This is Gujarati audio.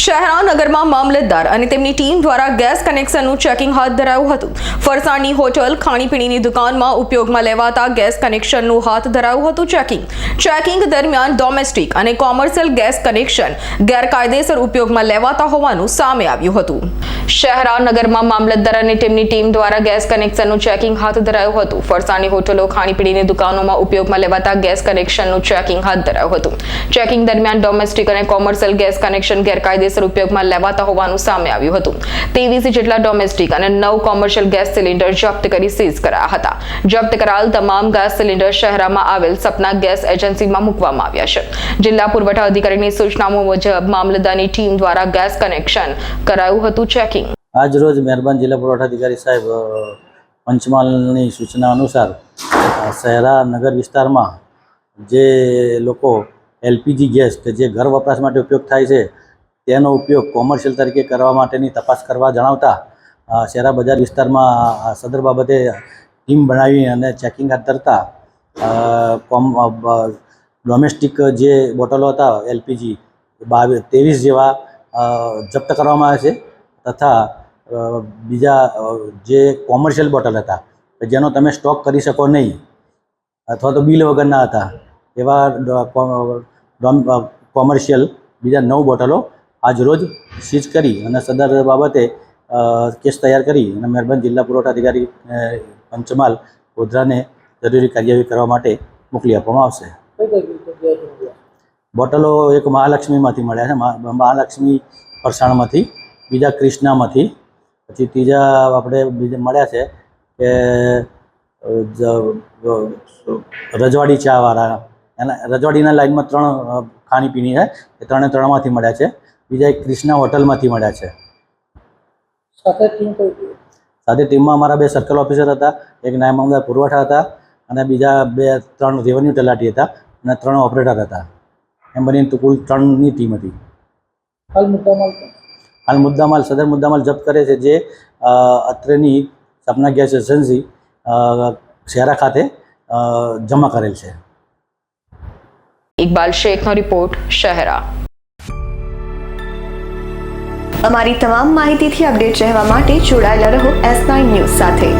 શહેરા નગરમાં મામલતદાર અને તેમની ટીમ દ્વારા ગેસ કનેક્શનનું ચેકિંગ હાથ ધરાયું હતું. ફરસાણની હોટલ, ખાણીપીણીની દુકાનમાં ઉપયોગમાં લેવાતા ગેસ કનેક્શનનું હાથ ધરાયું હતું ચેકિંગ. ચેકિંગ દરમિયાન ડોમેસ્ટિક અને કોમર્શિયલ ગેસ કનેક્શન ગેરકાયદેસર ઉપયોગમાં લેવાતા હોવાનું સામે આવ્યું હતું. શહેરા નગરમાં મામલતદાર અને તેમની ટીમ દ્વારા ગેસ કનેક્શનનું ચેકિંગ હાથ ધરાયું હતું. ફરસાણી હોટલો, ખાણીપીણીની દુકાનોમાં ઉપયોગમાં લેવાતા ગેસ કનેક્શનનું ચેકિંગ હાથ ધરાયું હતું. ચેકિંગ દરમિયાન ડોમેસ્ટિક અને કોમર્શિયલ ગેસ કનેક્શન ગેરકાયદેસર ઉપયોગમાં લેવાતા હોવાનું સામે આવ્યું હતું. ત્રેવીસ જેટલા ડોમેસ્ટિક અને નવ કોમર્શિયલ ગેસ સિલિન્ડર જપ્ત કરી સીઝ કરાયા હતા. જપ્ત કરાયેલ તમામ ગેસ સિલિન્ડર શહેરમાં આવેલ સપના ગેસ એજન્સીમાં મૂકવામાં આવ્યા છે. જિલ્લા પુરવઠા અધિકારીની સૂચનાઓ મુજબ, મામલતદારની ટીમ દ્વારા ગેસ કનેક્શન કરાયું હતું ચેકિંગ. આજ રોજ મહેરબાન જિલ્લા પુરવઠા અધિકારી સાહેબ પંચમહાલની સૂચના અનુસાર શહેરા નગર વિસ્તારમાં જે લોકો એલપીજી ગેસ કે જે ઘર વપરાશ માટે ઉપયોગ થાય છે, તેનો ઉપયોગ કોમર્શિયલ તરીકે કરવા માટેની તપાસ કરવા જણાવતા શહેરા બજાર વિસ્તારમાં સદર બાબતે ટીમ બનાવી અને ચેકિંગ હાથ ધરતા કોમ ડોમેસ્ટિક જે બોટલો હતા એલપીજી બાવીસ, ત્રેવીસ જેવા જપ્ત કરવામાં આવે છે, તથા બીજા જે કોમર્શિયલ બોટલ હતા કે જેનો તમે સ્ટોક કરી શકો નહીં અથવા તો બિલ વગરના હતા એવા કોમર્શિયલ બીજા નવ બોટલો આજ રોજ સીઝ કરી અને સદર બાબતે કેસ તૈયાર કરી અને મહેરબાન જિલ્લા પુરવઠા અધિકારી પંચમાલ પંચમહાલ ગોધરાને જરૂરી કાર્યવાહી કરવા માટે મોકલી આપવામાં આવશે. બોટલો એક મહાલક્ષ્મીમાંથી મળ્યા છે. મહાલક્ષ્મી ફરસાણમાંથી બીજા ક્રિષ્નામાંથી પછી ત્રીજા આપણે બીજા મળ્યા છે કે રજવાડી ચાવાળા એના રજવાડીના લાઈનમાં ત્રણ ખાણીપીણી છે. એ ત્રણે ત્રણમાંથી મળ્યા છે. બીજા એક ક્રિષ્ના હોટલમાંથી મળ્યા છે. સાથે ટીમ સાથે ટીમમાં અમારા બે સર્કલ ઓફિસર હતા એક નાયબ મામલદાર પુરવઠા હતા અને બીજા બે ત્રણ રેવન્યુ તલાટી હતા અને ત્રણ ઓપરેટર હતા. એમ બનીને કુલ ત્રણની ટીમ હતી. હાલ મુદ્દામાલ પર. હાલ મુદ્દામાલ સદર મુદ્દામાલ જપ્ત કરે છે જે અત્રેની સપના ગેસ એજન્સી અ, શહેરા ખાતે જમા કરેલ છે. ઇકબાલ શેખનો રિપોર્ટ શહેરા. અમારી તમામ માહિતીથી અપડેટ રહેવા માટે જોડાયેલા રહો એસ નાઇન ન્યૂઝ સાથે.